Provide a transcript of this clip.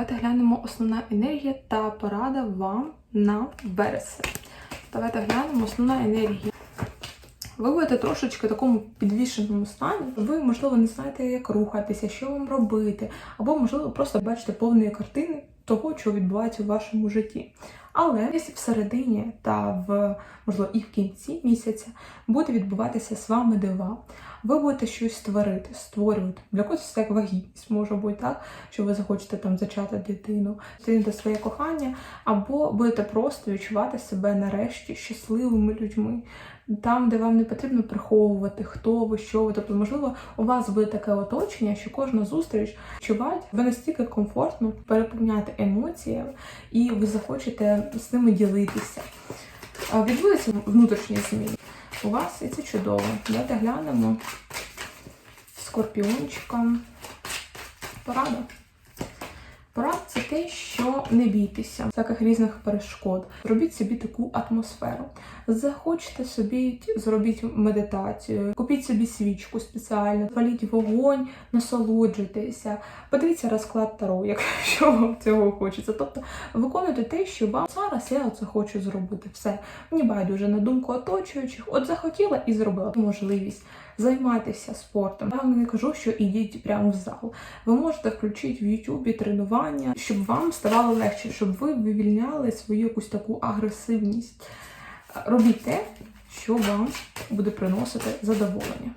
Давайте глянемо основна енергія та порада вам на вересень. Давайте глянемо основна енергія. Ви будете трошечки в такому підвішеному стані. Ви, можливо, не знаєте, як рухатися, що вам робити, або, можливо, просто бачите повної картини того, що відбувається у вашому житті. Але якщо всередині та в можливо і в кінці місяця буде відбуватися з вами дива. Ви будете щось створити, створювати. Для когось це як вагітність може бути так, що ви захочете там зачати дитину, зустрінете своє кохання, або будете просто відчувати себе нарешті щасливими людьми, там, де вам не потрібно приховувати, хто ви, що ви. Тобто, можливо, у вас буде таке оточення, що кожна зустріч відчувати, ви настільки комфортно переповняти емоціями, і ви захочете з ними ділитися. Відбулися внутрішні зміни у вас, і це чудово. Давайте глянемо скорпіончиком. Порада. Порада це те, що не бійтеся всяких різних перешкод. Робіть собі таку атмосферу. Захочете собі, зробіть медитацію, купіть собі свічку спеціально, паліть вогонь, насолоджуйтеся, подивіться розклад Таро, якщо вам цього хочеться. Тобто виконуйте те, що вам зараз я це хочу зробити. Все. Мені байдуже на думку оточуючих. От захотіла і зробила можливість займатися спортом. Я вам не кажу, що ідіть прямо в зал. Ви можете включити в Ютубі тренування, щоб вам ставало легше, щоб ви вивільняли свою якусь таку агресивність. Робіть те, що вам буде приносити задоволення.